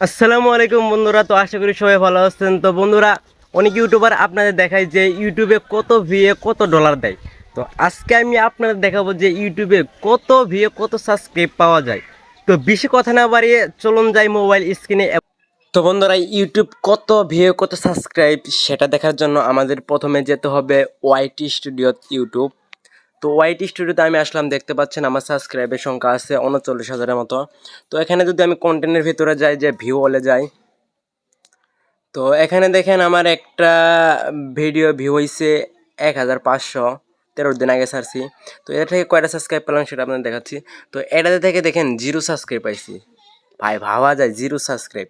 আসসালামু আলাইকুম বন্ধুরা, তো আশা করি সবাই ভালো আছেন। তো বন্ধুরা, অনেক ইউটিউবার আপনাদের দেখায় যে ইউটিউবে কত ভিএ কত ডলার দেয়। তো আজকে আমি আপনাদের দেখাবো যে ইউটিউবে কত ভিএ কত সাবস্ক্রাইব পাওয়া যায়। তো বেশি কথা না বাড়িয়ে চলুন যাই মোবাইল স্ক্রিনে তো বন্ধুরা, ইউটিউব কত ভিউ, কত সাবস্ক্রাইব সেটা দেখার জন্য আমাদের প্রথমে যেতে হবে ওয়াইটি স্টুডিও ইউটিউব। তো ওয়াইটি স্টুডিওতে আমি আসলাম, দেখতে পাচ্ছেন আমার সাবস্ক্রাইবের সংখ্যা আছে উনচল্লিশ হাজারের মতো। তো এখানে যদি আমি কন্টেন্টের ভিতরে যাই, যে ভিউ হলে যাই, তো এখানে দেখেন আমার একটা ভিডিও ভিউ হয়েছে এক হাজার পাঁচশো, তেরো দিন আগে ছাড়ছি। তো এটা থেকে কয়টা সাবস্ক্রাইব পেলাম সেটা আপনাদের দেখাচ্ছি। তো এটাতে থেকে দেখেন জিরো সাবস্ক্রাইব পাইছি। ভাই, ভাবা যায় জিরো সাবস্ক্রাইব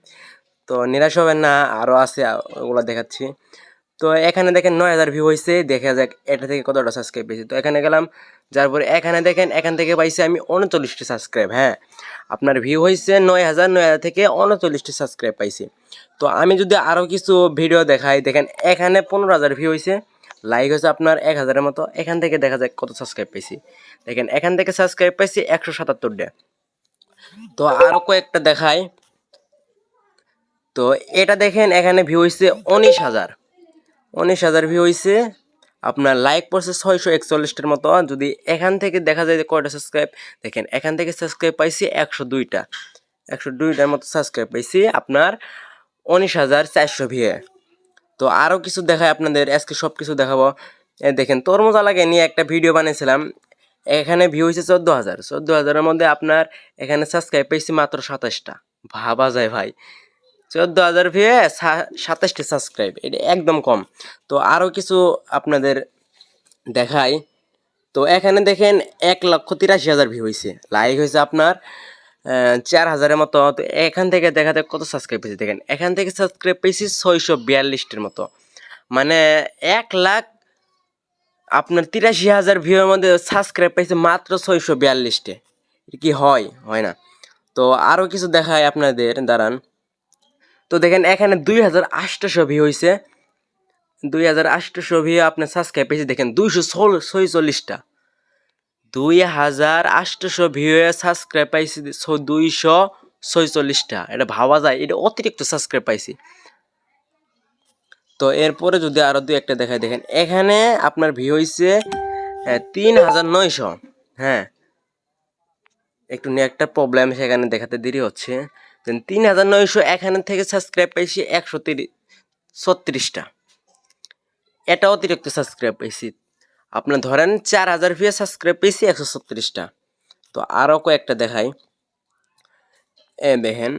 তো নিরাশ হবেন না আরও আছে, ওগুলো দেখাচ্ছি। তো এখানে দেখেন নয় হাজার ভিউ হয়েছে দেখা যাক এটা থেকে কতটা সাবস্ক্রাইব পেয়েছি। তো এখানে গেলাম, যার পরে এখানে দেখেন, এখান থেকে পাইছি আমি উনচল্লিশটি সাবস্ক্রাইব হ্যাঁ। আপনার ভিউ হয়েছে নয় হাজার নয় হাজার থেকে উনচল্লিশটি সাবস্ক্রাইব পাইছি। তো আমি যদি আরও কিছু ভিডিও দেখাই, দেখেন এখানে পনেরো হাজার ভিউ হয়েছে লাইক হয়েছে আপনার এক হাজারের মতো, এখান থেকে দেখা যাক কত সাবস্ক্রাইব পাইছি। দেখেন, এখান থেকে সাবস্ক্রাইব পাইছি একশো সাতাত্তরটা। তো আরও কয়েকটা দেখাই। তো এটা দেখেন, এখানে ভিউ হয়েছে উনিশ হাজার। উনিশ হাজার ভিউ হয়েছে আপনার লাইক পড়ছে ছয়শো একচল্লিশটার মতো। যদি এখান থেকে দেখা যায় যে কয়টা সাবস্ক্রাইব দেখেন, এখান থেকে সাবস্ক্রাইব পাইছি একশো দুইটা। একশো দুইটার মতো সাবস্ক্রাইব পাইছি আপনার উনিশ হাজার চারশো ভিয়ে তো আরও কিছু দেখায় আপনাদের, আজকে সব কিছু দেখাবো দেখেন, তরমুজ লাগে নিয়ে একটা ভিডিও বানিয়েছিলাম। এখানে ভিউ হয়েছে চোদ্দ হাজার। চোদ্দ হাজারের মধ্যে আপনার এখানে সাবস্ক্রাইব পেয়েছি মাত্র সাতাশটা। ভাবা যায় ভাই। চোদ্দ হাজার ভিউ সাতাশটি সাবস্ক্রাইব এটা একদম কম। তো আরও কিছু আপনাদের দেখাই। তো এখানে দেখেন এক লক্ষ তিরাশি হাজার ভিউ হয়েছে লাইক হয়েছে আপনার চার হাজারের মতো। তো এখান থেকে দেখাতে কত সাবস্ক্রাইব পেয়েছি? দেখেন, এখান থেকে সাবস্ক্রাইব পেয়েছি ছয়শো বিয়াল্লিশটির মতো। মানে এক লাখ আপনার তিরাশি হাজার ভিউয়ের মধ্যে সাবস্ক্রাইব পেয়েছে মাত্র ছয়শো বিয়াল্লিশটে। কি হয়? হয় না। তো আরও কিছু দেখায় আপনাদের, দাঁড়ান। তো দেখেন এখানে দুই হাজার আটশোশো ভিউ হয়েছে দুই হাজার আটশোশো ভিউ আপনার সাবস্ক্রাইব পেয়েছে দেখেন দুইশো ষোল ছয়চল্লিশটা। দুই হাজার আটশোশো ভিউ সাবস্ক্রাইব পাইছি দুইশো ছয়চল্লিশটা। এটা ভাবা যায়, এটা অতিরিক্ত সাবস্ক্রাইব পাইছি। তো এরপরে যদি আরও দুই একটা দেখায় দেখেন এখানে আপনার ভিউ হয়েছে তিন হাজার নয়শো। হ্যাঁ। একটু নিয়ে একটা প্রবলেম সেখানে দেখাতে দেরি হচ্ছে। তিন হাজার নয়শো এখানে থেকে সাবস্ক্রাইব পাইছি একশো তিরিশ ছত্রিশটা। এটা অতিরিক্ত সাবস্ক্রাইব পাইছি। আপনার ধরেন চার হাজার ভিউ সাবস্ক্রাইব পেয়েছি একশো ছত্রিশটা। তো আরও কয়েকটা দেখাই। এ দেখেন,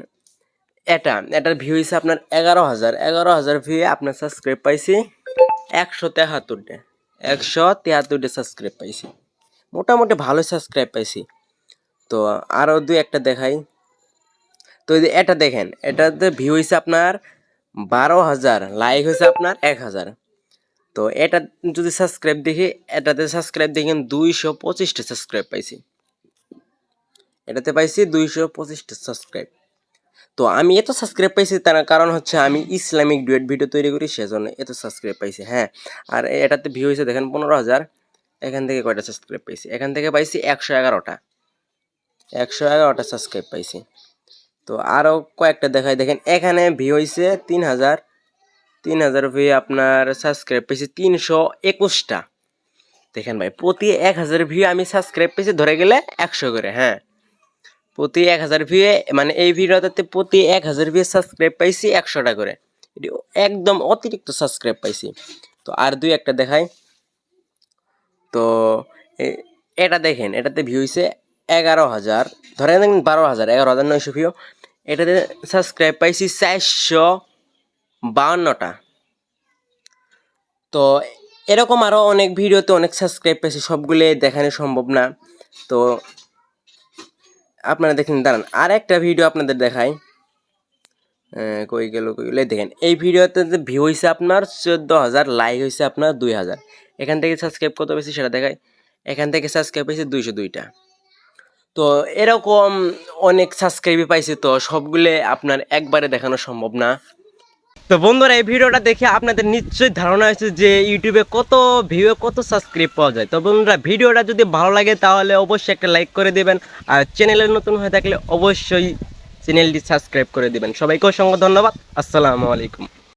এটা, এটার ভিউ হয়েছে আপনার এগারো হাজার। এগারো হাজার ভিউ আপনার সাবস্ক্রাইব পাইছি একশো তেহাত্তরটা। একশো তেহাত্তরটা সাবস্ক্রাইব পাইছি। মোটামুটি ভালো সাবস্ক্রাইব পাইছি। তো আরও দুই একটা দেখাই। তো এটা দেখেন, এটাতে ভিউ হয়েছে আপনার বারো হাজার লাইক হয়েছে আপনার এক হাজার। তো এটা যদি সাবস্ক্রাইব দেখি, এটাতে সাবস্ক্রাইব দেখেন দুইশো পঁচিশটা সাবস্ক্রাইব পাইছি। এটাতে পাইছি দুইশো পঁচিশটা সাবস্ক্রাইব তো আমি এত সাবস্ক্রাইব পাইছি, তার কারণ হচ্ছে আমি ইসলামিক ডুয়েট ভিডিও তৈরি করি, সেজন্য এত সাবস্ক্রাইব পাইছি হ্যাঁ। আর এটাতে ভিউ হয়েছে দেখেন পনেরো হাজার, এখান থেকে কয়টা সাবস্ক্রাইব পাইছি? এখান থেকে পাইছি একশো এগারোটা। একশো এগারোটা সাবস্ক্রাইব পাইছি। তো আরও কয়েকটা দেখাই। দেখেন, এখানে ভিউ হয়েছে তিন হাজার। তিন হাজার ভিউ আপনার সাবস্ক্রাইব পেয়েছি তিনশো একুশটা। দেখেন ভাই, প্রতি এক হাজার ভিউ আমি সাবস্ক্রাইব পেয়েছি ধরে গেলে একশো করে হ্যাঁ। প্রতি এক হাজার ভিউ মানে এই ভিডিওটাতে প্রতি এক হাজার ভিউ সাবস্ক্রাইব পাইছি একশোটা করে। এটি একদম অতিরিক্ত সাবস্ক্রাইব পাইছি তো আর দুই একটা দেখাই। তো এটা দেখেন, এটাতে ভিউ হয়েছে এগারো হাজার। ধরে দেখেন বারো হাজার, এগারো হাজার নয়শো ভিউ এটাতে সাবস্ক্রাইব পাইছি চারশো বাউন্নটা। তো এরকম আরও অনেক ভিডিওতে অনেক সাবস্ক্রাইব পেয়েছি সবগুলো দেখানো সম্ভব না। তো আপনারা দেখেন, দাঁড়ান আর একটা ভিডিও আপনাদের দেখাই। কই গেল কই গেল দেখেন, এই ভিডিওতে যে ভিউ হয়েছে আপনার চোদ্দ হাজার লাইক হয়েছে আপনার দুই হাজার। এখান থেকে সাবস্ক্রাইব কত পেয়েছি সেটা দেখাই। এখান থেকে সাবস্ক্রাইব পেয়েছি দুইশো দুইটা। তো এরকম অনেক সাবস্ক্রাইব পাইছি তো সবগুলো আপনার একবারে দেখানো সম্ভব না। তো বন্ধুরা, এই ভিডিওটা দেখে আপনাদের নিশ্চয়ই ধারণা হয়েছে যে ইউটিউবে কত ভিউ কত সাবস্ক্রাইব পাওয়া যায়। তো বন্ধুরা, ভিডিওটা যদি ভালো লাগে তাহলে অবশ্যই একটা লাইক করে দেবেন আর চ্যানেলে নতুন হয়ে থাকলে অবশ্যই চ্যানেলটি সাবস্ক্রাইব করে দেবেন। সবাইকে অসংখ্য ধন্যবাদ। আসসালামু আলাইকুম।